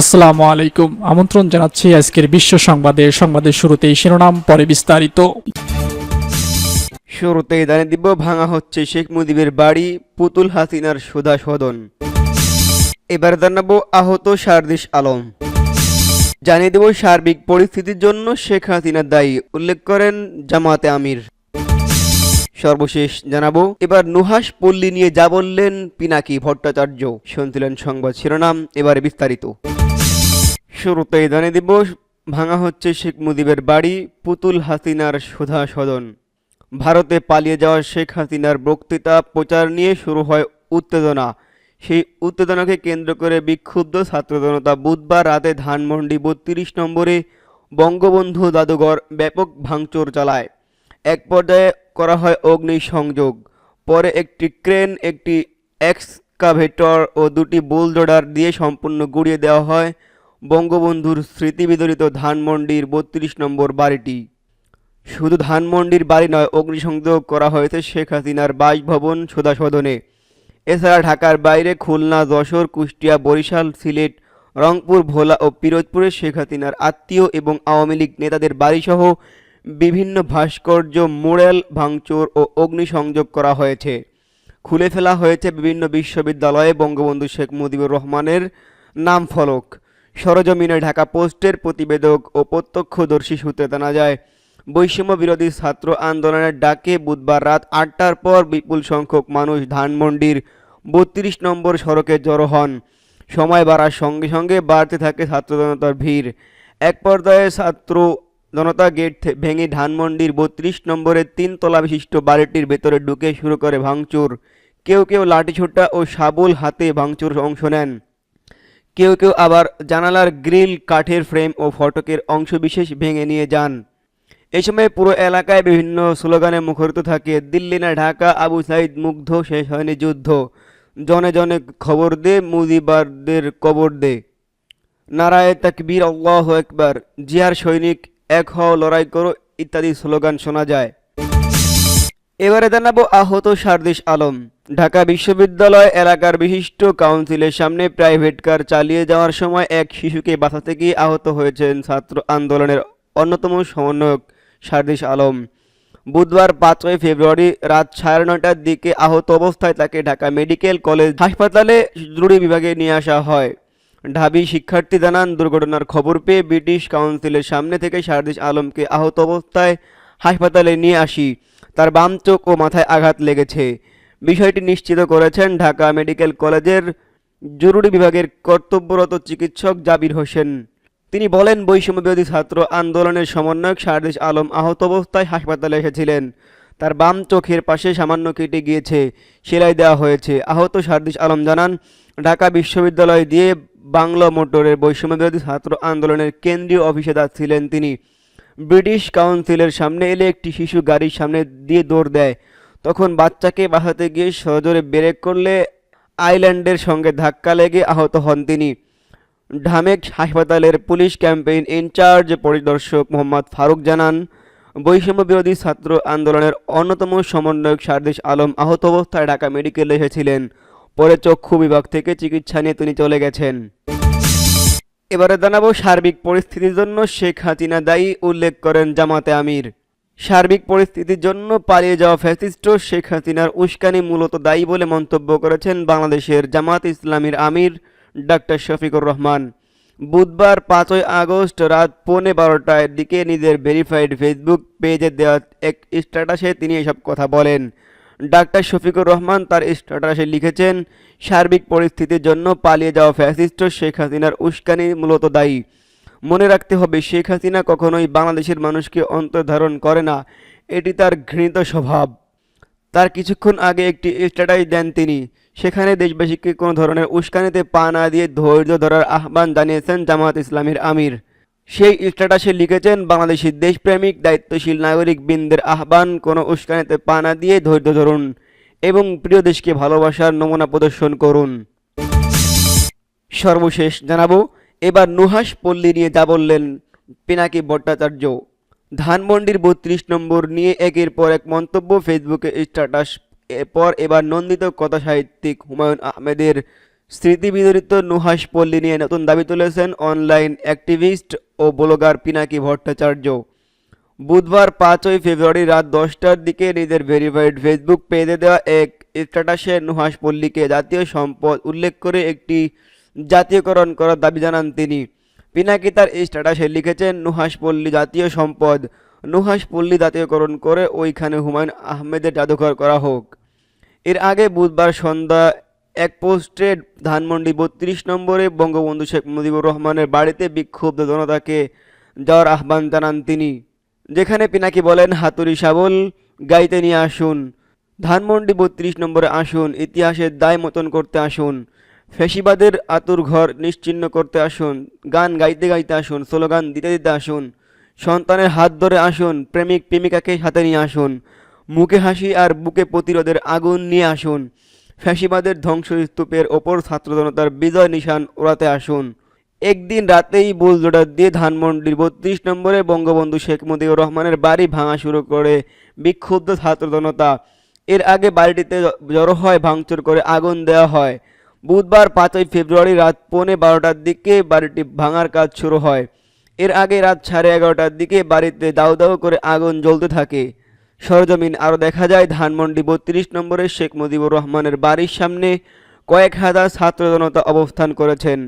আসসালামু আলাইকুম। আমন্ত্রণ জানাচ্ছি আজকের বিশ্ব সংবাদে। সংবাদের শুরুতেই শিরোনাম, পরে বিস্তারিত। শুরুতেই জানিয়ে দিব, ভাঙা হচ্ছে শেখ মুজিবের বাড়ি, পুতুল হাসিনার সুধা সদন। এবার জানাব আহত সারদিস আলম। জানিয়ে দেব সার্বিক পরিস্থিতির জন্য শেখ হাসিনা দায়ী, উল্লেখ করেন জামাতে আমির। সর্বশেষ জানাব, এবার নুহাস পল্লী নিয়ে যা বললেন পিনাকি ভট্টাচার্য। শুনছিলেন সংবাদ শিরোনাম, এবারে বিস্তারিত। শুরুতেই জানিয়ে দিব, ভাঙা হচ্ছে শেখ মুজিবের বাড়ি পুতুল হাসিনার সুধা সদন ভারতে পালিয়ে যাওয়া শেখ হাসিনার বক্তৃতা, প্রচার নিয়ে শুরু হয় উত্তেজনা। সেই উত্তেজনাকে কেন্দ্র করে বিক্ষুব্ধ ছাত্র জনতা বুধবার রাতে ধানমন্ডি বত্রিশ নম্বরে বঙ্গবন্ধু জাদুঘর ব্যাপক ভাঙচুর চালায়। এক পর্যায়ে করা হয় অগ্নিসংযোগ। পরে একটি ক্রেন, একটি এক্সকাভেটর ও দুটি বুলডোডার দিয়ে সম্পূর্ণ গুড়িয়ে দেওয়া হয় বঙ্গবন্ধুর স্মৃতিবিদরিত ধানমন্ডির বত্রিশ নম্বর বাড়িটি। শুধু ধানমন্ডির বাড়ি নয়, অগ্নিসংযোগ করা হয়েছে শেখ হাসিনার বাসভবন সুধা সদনে এছাড়া ঢাকার বাইরে খুলনা, যশোর, কুষ্টিয়া, বরিশাল, সিলেট, রংপুর, ভোলা ও পিরোজপুরে শেখ হাসিনার আত্মীয় এবং আওয়ামী লীগ নেতাদের বাড়িসহ বিভিন্ন ভাস্কর্য, মোড়েল, ভাঙচুর ও অগ্নিসংযোগ করা হয়েছে। খুলে ফেলা হয়েছে বিভিন্ন বিশ্ববিদ্যালয়ে বঙ্গবন্ধু শেখ মুজিবুর রহমানের নাম ফলক। সরজমিনে ঢাকা পোস্টের প্রতিবেদক ও প্রত্যক্ষদর্শী সূত্রে জানা যায়, বৈষম্য বিরোধী ছাত্র আন্দোলনের ডাকে বুধবার রাত আটটার পর বিপুল সংখ্যক মানুষ ধানমন্ডির বত্রিশ নম্বর সড়কে জড়ো হন। সময় বাড়ার সঙ্গে সঙ্গে বাড়তে থাকে ছাত্র জনতার ভিড়। এক পর্যায়ে ছাত্র জনতা গেট ভেঙে ধানমন্ডির বত্রিশ নম্বরের তিন তলা বিশিষ্ট বাড়িটির ভেতরে ঢুকে শুরু করে ভাঙচুর। কেউ কেউ লাঠিছোটা ও শাবল হাতে ভাঙচুর অংশ নেন। কেউ কেউ আবার জানালার গ্রিল, কাঠের ফ্রেম ও ফটকের অংশবিশেষ ভেঙে নিয়ে যান। এই সময় পুরো এলাকায় বিভিন্ন স্লোগানে মুখরিত থাকে, দিল্লি না ঢাকা, আবু সাইদ মুগ্ধ, শেষ হয়নি যুদ্ধ। জনে জনে খবর দে মুজিবারদের কবর দে। নারায় তাকবীর, আল্লাহ একবার জিয়ার সৈনিক, এক হও লড়াই করো, ইত্যাদি স্লোগান শোনা যায়। এবারে জানাব আহত সারদিস আলম। ঢাকা বিশ্ববিদ্যালয় এলাকার বিশিষ্ট কাউন্সিলের সামনে প্রাইভেট কার চালিয়ে যাওয়ার সময় এক শিশুকে বাঁচাতে গিয়ে আহত হয়েছেন ছাত্র আন্দোলনের অন্যতম সমন্বয়ক সারদিস আলম। বুধবার পাঁচই ফেব্রুয়ারি রাত সাড়ে নয়টার দিকে আহত অবস্থায় তাকে ঢাকা মেডিকেল কলেজ হাসপাতালে জরুরি বিভাগে নিয়ে আসা হয়। ঢাবি শিক্ষার্থী জানান, দুর্ঘটনার খবর পেয়ে ব্রিটিশ কাউন্সিলের সামনে থেকে সারদিস আলমকে আহত অবস্থায় হাসপাতালে নিয়ে আসি। তার বাম চোখ ও মাথায় আঘাত লেগেছে। বিষয়টি নিশ্চিত করেছেন ঢাকা মেডিকেল কলেজের জরুরি বিভাগের কর্তব্যরত চিকিৎসক জাবির হোসেন। তিনি বলেন বৈষম্য বিরোধী ছাত্র আন্দোলনের সমন্বয়ক সারদিস আলম আহত অবস্থায় হাসপাতালে এসেছিলেন। তার বাম চোখের পাশে সামান্য কেটে গিয়েছে, সেলাই দেওয়া হয়েছে। আহত সারদিস আলম জানান, ঢাকা বিশ্ববিদ্যালয় দিয়ে বাংলা মোটরের বৈষম্য বিরোধী ছাত্র আন্দোলনের কেন্দ্রীয় অফিসে যাচ্ছিলেন তিনি। ব্রিটিশ কাউন্সিলের সামনে এলে একটি শিশু গাড়ির সামনে দিয়ে দৌড় দেয়। তখন বাচ্চাকে বাঁচাতে গিয়ে সজোরে ব্রেক করলে আইল্যান্ডের সঙ্গে ধাক্কা লেগে আহত হন তিনি। ঢামেক হাসপাতালের পুলিশ ক্যাম্পেইন ইনচার্জ পরিদর্শক মোহাম্মদ ফারুক জানান, বৈষম্য বিরোধী ছাত্র আন্দোলনের অন্যতম সমন্বয়ক সারদেশ আলম আহত অবস্থায় ঢাকা মেডিকেলে এসেছিলেন। পরে চক্ষু বিভাগ থেকে চিকিৎসা নিয়ে তিনি চলে গেছেন। এবারে জানাব সার্বিক পরিস্থিতির জন্য শেখ হাসিনা দায়ী, উল্লেখ করেন জামাতে আমির। সার্বিক পরিস্থিতির জন্য পালিয়ে যাওয়া ফ্যাসিস্ট শেখ হাসিনার উস্কানি মূলত দায়ী বলে মন্তব্য করেছেন বাংলাদেশের জামাত ইসলামীর আমির ডাক্তার শফিকুর রহমান। বুধবার পাঁচই আগস্ট রাত পৌনে বারোটার দিকে নিজের ভেরিফাইড ফেসবুক পেজে দেওয়া এক স্ট্যাটাসে তিনি এসব কথা বলেন। ডাক্তার শফিকুর রহমান তার স্ট্যাটাসে লিখেছেন, সার্বিক পরিস্থিতির জন্য পালিয়ে যাওয়া ফ্যাসিস্ট শেখ হাসিনার উস্কানি মূলত দায়ী। মনে রাখতে হবে, শেখ হাসিনা কখনোই বাংলাদেশের মানুষকে অন্তর্ধারণ করে না, এটি তার ঘৃণিত স্বভাব। তার কিছুক্ষণ আগে একটি স্ট্যাটাস দেন তিনি, সেখানে দেশবাসীকে কোনো ধরনের উস্কানিতে পা না দিয়ে ধৈর্য ধরার আহ্বান জানিয়েছেন জামাত ইসলামীর আমির। সেই স্ট্যাটাসে লিখেছেন বাংলাদেশের দেশপ্রেমিক, দায়িত্বশীল নাগরিক বৃন্দের আহ্বান কোনো উস্কানিতে পা না দিয়ে ধৈর্য ধরুন এবং প্রিয় দেশকে ভালোবাসার নমুনা প্রদর্শন করুন। সর্বশেষ জানাব, এবার নুহাস পল্লী নিয়ে যা বললেন পিনাকি ভট্টাচার্য। ধানমন্ডির বত্রিশ নম্বর নিয়ে একের পর এক মন্তব্য ফেসবুকে স্ট্যাটাস, এরপর এবার নন্দিত কথা সাহিত্যিক হুমায়ুন আহমেদের স্মৃতি বিজড়িত নুহাস পল্লী নিয়ে নতুন দাবি তুলেছেন অনলাইন অ্যাক্টিভিস্ট ও ব্লগার পিনাকি ভট্টাচার্য। বুধবার পাঁচই ফেব্রুয়ারি রাত দশটার দিকে নিজের ভেরিফাইড ফেসবুক পেজে দেওয়া এক স্ট্যাটাসে নুহাস পল্লীকে জাতীয় সম্পদ উল্লেখ করে একটি জাতীয়করণ করার দাবি জানান তিনি। পিনাকি তার স্ট্যাটাসে লিখেছেন নুহাস পল্লী জাতীয় সম্পদ নুহাস পল্লী জাতীয়করণ করে ওইখানে হুমায়ুন আহমেদের জাদুঘর করা হোক। এর আগে বুধবার সন্ধ্যা এক পোস্টে ধানমন্ডি বত্রিশ নম্বরে বঙ্গবন্ধু শেখ মুজিবুর রহমানের বাড়িতে বিক্ষুব্ধ জনতাকে যাওয়ার আহ্বান জানান তিনি, যেখানে পিনাকি বলেন, হাতুড়ি শাবল, গাইতে নিয়ে আসুন। ধানমন্ডি বত্রিশ নম্বরে আসুন, ইতিহাসের দায় মতন করতে আসুন। ফেসিবাদের আতুর ঘর নিশ্চিহ্ন করতে আসুন। গান গাইতে গাইতে আসুন, স্লোগান দিতে দিতে আসুন। সন্তানের হাত ধরে আসুন প্রেমিক প্রেমিকাকে সাথে নিয়ে আসুন। মুখে হাসি আর বুকে প্রতিরোধের আগুন নিয়ে আসুন। ফ্যাসিবাদের ধ্বংসস্তূপের ওপর ছাত্র জনতার বিজয় নিশান ওড়াতে আসুন। একদিন রাতেই বুলডোডার দিয়ে ধানমন্ডির বত্রিশ নম্বরে বঙ্গবন্ধু শেখ মুজিবুর রহমানের বাড়ি ভাঙা শুরু করে বিক্ষুব্ধ ছাত্র জনতা এর আগে বাড়িটিতে জড়ো হয়, ভাঙচুর করে আগুন দেওয়া হয়। বুধবার পাঁচই ফেব্রুয়ারি রাত পৌনে বারোটার দিকে বাড়িটি ভাঙার কাজ শুরু হয়। এর আগে রাত সাড়ে এগারোটার দিকে বাড়িতে দাউ দাউ করে আগুন জ্বলতে থাকে। সরজমিন আরও দেখা যায়, ধানমন্ডি বত্রিশ নম্বরে শেখ মুজিবুর রহমানের বাড়ির সামনে কয়েক হাজার ছাত্র জনতা অবস্থান করেছেন।